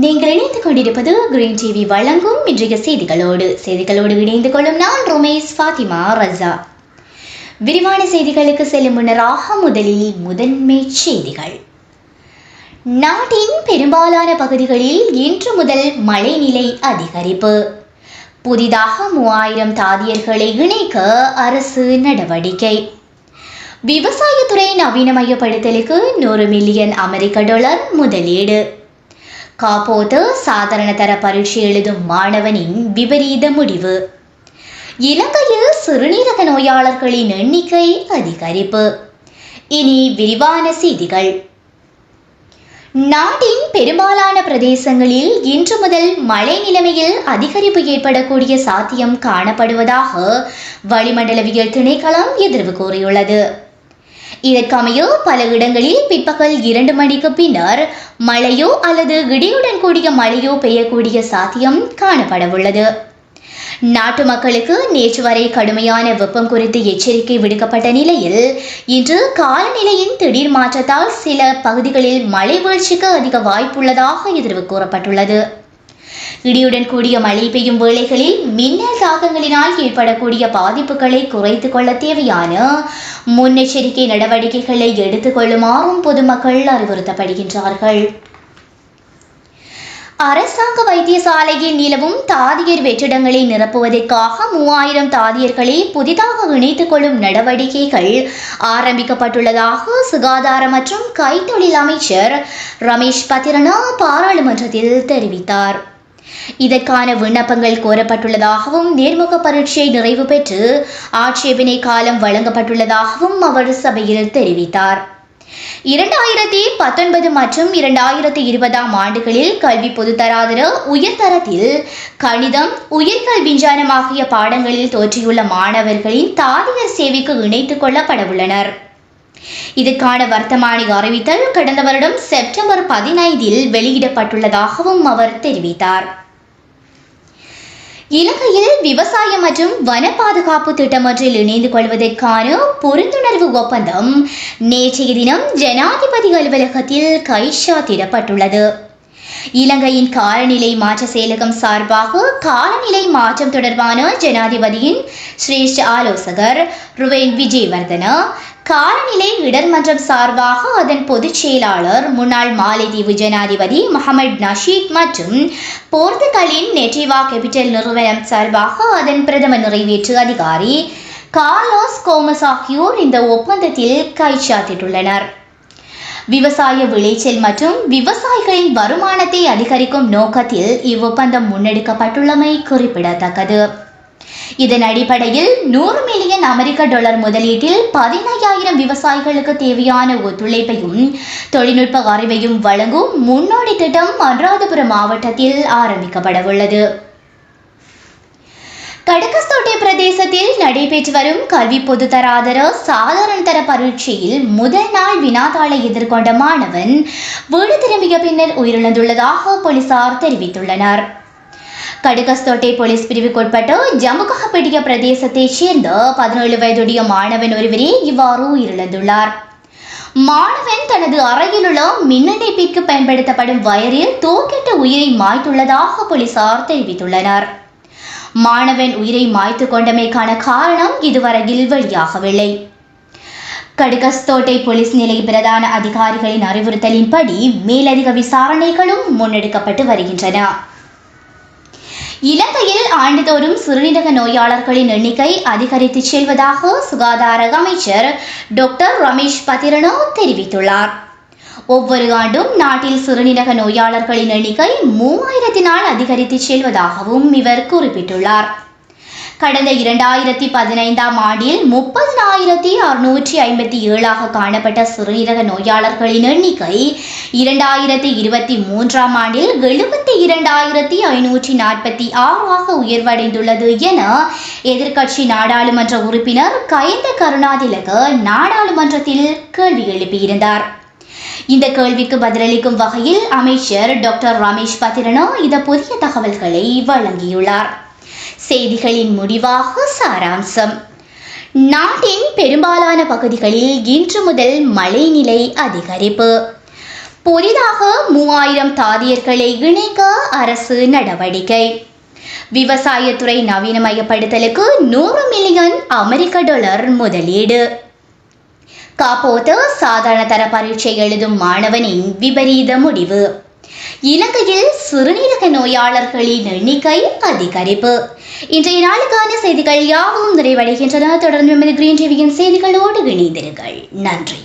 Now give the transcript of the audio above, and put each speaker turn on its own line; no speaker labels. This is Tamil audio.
நீங்கள் இணைந்து கொண்டிருப்பது கிரீன் டிவி வழங்கும் இன்றைய செய்திகளோடு. செய்திகளோடு இணைந்து கொள்ளும் நான் ரோமேஸ் ஃபாத்திமா ரஜா. விரிவான செய்திகளுக்கு செல்லும் முன்னராக முதலில் முதன்மை செய்திகள். நாட்டின் பெரும்பாலான பகுதிகளில் இன்று முதல் மழைநிலை அதிகரிப்பு. புதிதாக மூவாயிரம் தாதியர்களை இணைக்க அரசு நடவடிக்கை. விவசாயத்துறை நவீனமயப்படுத்தலுக்கு நூறு மில்லியன் அமெரிக்க டாலர் முதலீடு. காப்போது சாதாரண தர பரீட்சை எழுதும் மாணவனின் விபரீத முடிவு. இலங்கையில் சிறுநீரக நோயாளர்களின் எண்ணிக்கை அதிகரிப்பு. இனி விரிவான செய்திகள். நாட்டின் பெரும்பாலான பிரதேசங்களில் இன்று முதல் மழை நிலைமையில் அதிகரிப்பு ஏற்படக்கூடிய சாத்தியம் காணப்படுவதாக வளிமண்டலவியல் திணைக்களம் எதிர்வு கூறியுள்ளது. இதற்கமைய பல இடங்களில் பிற்பகல் இரண்டு மணிக்கு பின்னர் மழையோ அல்லது இடியுடன் கூடிய மழையோ பெய்யக்கூடிய சாத்தியம் காணப்படவுள்ளது. நாட்டு மக்களுக்கு நேற்று வரை கடுமையான வெப்பம் குறித்து எச்சரிக்கை விடுக்கப்பட்ட நிலையில் இன்று காலநிலையின் திடீர் மாற்றத்தால் சில பகுதிகளில் மழை வீழ்ச்சிக்கு அதிக வாய்ப்புள்ளதாக எதிர்வு கூறப்பட்டுள்ளது. இடியுடன் கூடிய மழை பெய்யும் வேளைகளில் மின்னல் தாக்கங்களினால் ஏற்படக்கூடிய பாதிப்புகளை குறைத்துக் கொள்ள தேவையான முன்னெச்சரிக்கை நடவடிக்கைகளை எடுத்துக்கொள்ளுமாறும் பொதுமக்கள் அறிவுறுத்தப்படுகின்றார்கள். அரசாங்க வைத்தியசாலையில் நிலவும் தாதியர் வெற்றிடங்களை நிரப்புவதற்காக மூவாயிரம் தாதியர்களை புதிதாக இணைத்துக் கொள்ளும் நடவடிக்கைகள் ஆரம்பிக்கப்பட்டுள்ளதாக சுகாதார மற்றும் கைத்தொழில் அமைச்சர் ரமேஷ் பத்திரனா பாராளுமன்றத்தில் தெரிவித்தார். இதற்கான விண்ணப்பங்கள் கோரப்பட்டுள்ளதாகவும் நேர்முக பரீட்சை நிறைவு பெற்று ஆட்சேபனை காலம் வழங்கப்பட்டுள்ளதாகவும் அவர் சபையில் தெரிவித்தார். இரண்டாயிரத்தி பத்தொன்பது மற்றும் இரண்டாயிரத்தி இருபதாம் ஆண்டுகளில் கல்வி பொதுத்தராதர உயர்தரத்தில் கணிதம் உயர்கல்வி விஞ்ஞானம் ஆகிய பாடங்களில் தோற்றியுள்ள மாணவர்களின் தாதியர் சேவைக்கு இணைத்துக் கொள்ளப்படவுள்ளனர் இதுக்கான வர்த்தமானி அறிவித்தல் கடந்த வருடம் செப்டம்பர் பதினைந்தில் வெளியிடப்பட்டுள்ளதாகவும் அவர் தெரிவித்தார். இலங்கையில் விவசாயம் மற்றும் வன பாதுகாப்பு திட்டம் ஒன்றில் இணைந்து கொள்வதற்கான புரிந்துணர்வு ஒப்பந்தம் நேற்றைய தினம் ஜனாதிபதி அலுவலகத்தில் கைச்சாத்திடப்பட்டுள்ளது. இலங்கையின் காலநிலை மாற்ற செயலகம் சார்பாக காலநிலை மாற்றம் தொடர்பான ஜனாதிபதியின் சிரேஷ்ட ஆலோசகர் ருவேன் விஜயவர்தன காலநிலை இடர்மன்றம் சார்பாக அதன் பொதுச் செயலாளர் முன்னாள் மாலைதீவு ஜனாதிபதி முகமது நஷீத் மற்றும் போர்த்துகலின் நெட்டிவா கேபிட்டல் நிறுவனம் சார்பாக அதன் பிரதம நிறைவேற்று அதிகாரி கார்லோஸ் கோமஸ் ஆகியோர் இந்த ஒப்பந்தத்தில் கைச்சாத்திட்டுள்ளனர் விவசாய விளைச்சல் மற்றும் விவசாயிகளின் வருமானத்தை அதிகரிக்கும் நோக்கத்தில் இவ்வொப்பந்தம் முன்னெடுக்கப்பட்டுள்ளமை குறிப்பிடத்தக்கது. இதன் அடிப்படையில் நூறு மில்லியன் அமெரிக்க டாலர் முதலீட்டில் பதினையாயிரம் விவசாயிகளுக்கு தேவையான ஒத்துழைப்பையும் தொழில்நுட்ப அறிவையும் வழங்கும் முன்னோடி திட்டம் அனுராதபுரம் மாவட்டத்தில் ஆரம்பிக்கப்படவுள்ளது. கடுக்கஸ்தோட்டை பிரதேசத்தில் நடைபெற்று வரும் கல்வி பொதுத்தராதர சாதாரண தர பரீட்சையில் முதல் நாள் வினாதாளை எதிர்கொண்ட மாணவன் வீடு திரும்பிய பின்னர் உயிரிழந்துள்ளதாக போலீசார் தெரிவித்துள்ளனர். கடுகஸ்தோட்டை போலீஸ் பிரிவுக்குட்பட்ட ஜமுகஹப்பட்டிய பிரதேசத்தைச் சேர்ந்த பதினேழு வயதுடைய மாணவன் ஒருவரே இவ்வாறு உயிரிழந்துள்ளார் மாணவன் தனது அறையில் உள்ள மின்னணைப்பிற்கு பயன்படுத்தப்படும் வயரில் தூக்கிட்டு உயிரை மாய்த்துள்ளதாக போலீசார் தெரிவித்துள்ளனர். மாணவன் உயிரை மாய்த்து கொண்டமைக்கான காரணம் இதுவரையில் வெளியாகவில்லை. கடுகஸ்தோட்டை போலீஸ் நிலைய பிரதான அதிகாரிகளின் அறிவுறுத்தலின்படி மேலதிக விசாரணைகளும் முன்னெடுக்கப்பட்டு வருகின்றன. இலங்கையில் ஆண்டுதோறும் சிறுநீரக நோயாளர்களின் எண்ணிக்கை அதிகரித்து செல்வதாக சுகாதார அமைச்சர் டாக்டர் ரமேஷ் பத்திரனோ தெரிவித்துள்ளார். ஒவ்வொரு ஆண்டும் நாட்டில் சிறுநீரக நோயாளர்களின் எண்ணிக்கை மூவாயிரத்தினால் அதிகரித்து செல்வதாகவும் இவர் குறிப்பிட்டுள்ளார். கடந்த இரண்டாயிரத்தி பதினைந்தாம் ஆண்டில் முப்பதினாயிரத்தி அறுநூற்றி ஐம்பத்தி ஏழாக காணப்பட்ட சிறுநீரக நோயாளர்களின் எண்ணிக்கை இரண்டாயிரத்தி இருபத்தி மூன்றாம் ஆண்டில் எழுபத்தி இரண்டாயிரத்தி ஐநூற்றி நாற்பத்தி ஆறாக உயர்வடைந்துள்ளது என எதிர்க்கட்சி நாடாளுமன்ற உறுப்பினர் கயந்த கருணாதிலக நாடாளுமன்றத்தில் கேள்வி எழுப்பியிருந்தார். இந்த கேள்விக்கு பதிலளிக்கும் வகையில் அமைச்சர் டாக்டர் ரமேஷ் பத்திரனோ இந்த புதிய தகவல்களை வழங்கியுள்ளார். செய்திகளின் முடிவாக சாராம்சம். நாட்டின் பெரும்பாலான பகுதிகளில் இன்று முதல் மழைநிலை அதிகரிப்பு. புதிதாக மூவாயிரம் தாதியர்களை இணைக்க அரசு நடவடிக்கை. விவசாயத்துறை நவீனமயப்படுத்தலுக்கு நூறு மில்லியன் அமெரிக்க டாலர் முதலீடு. காப்போத்து சாதாரண தர பரீட்சை எழுதும் மாணவனின் விபரீத முடிவு. இலங்கையில் சிறுநீரக நோயாளர்களின் எண்ணிக்கை அதிகரிப்பு. இன்றைய நாளுக்கான செய்திகள் யாவும் நிறைவடைகின்றன. தொடர்ந்து எமது கிரீன் டிவியின் செய்திகளோடு இணைந்திருங்கள். நன்றி.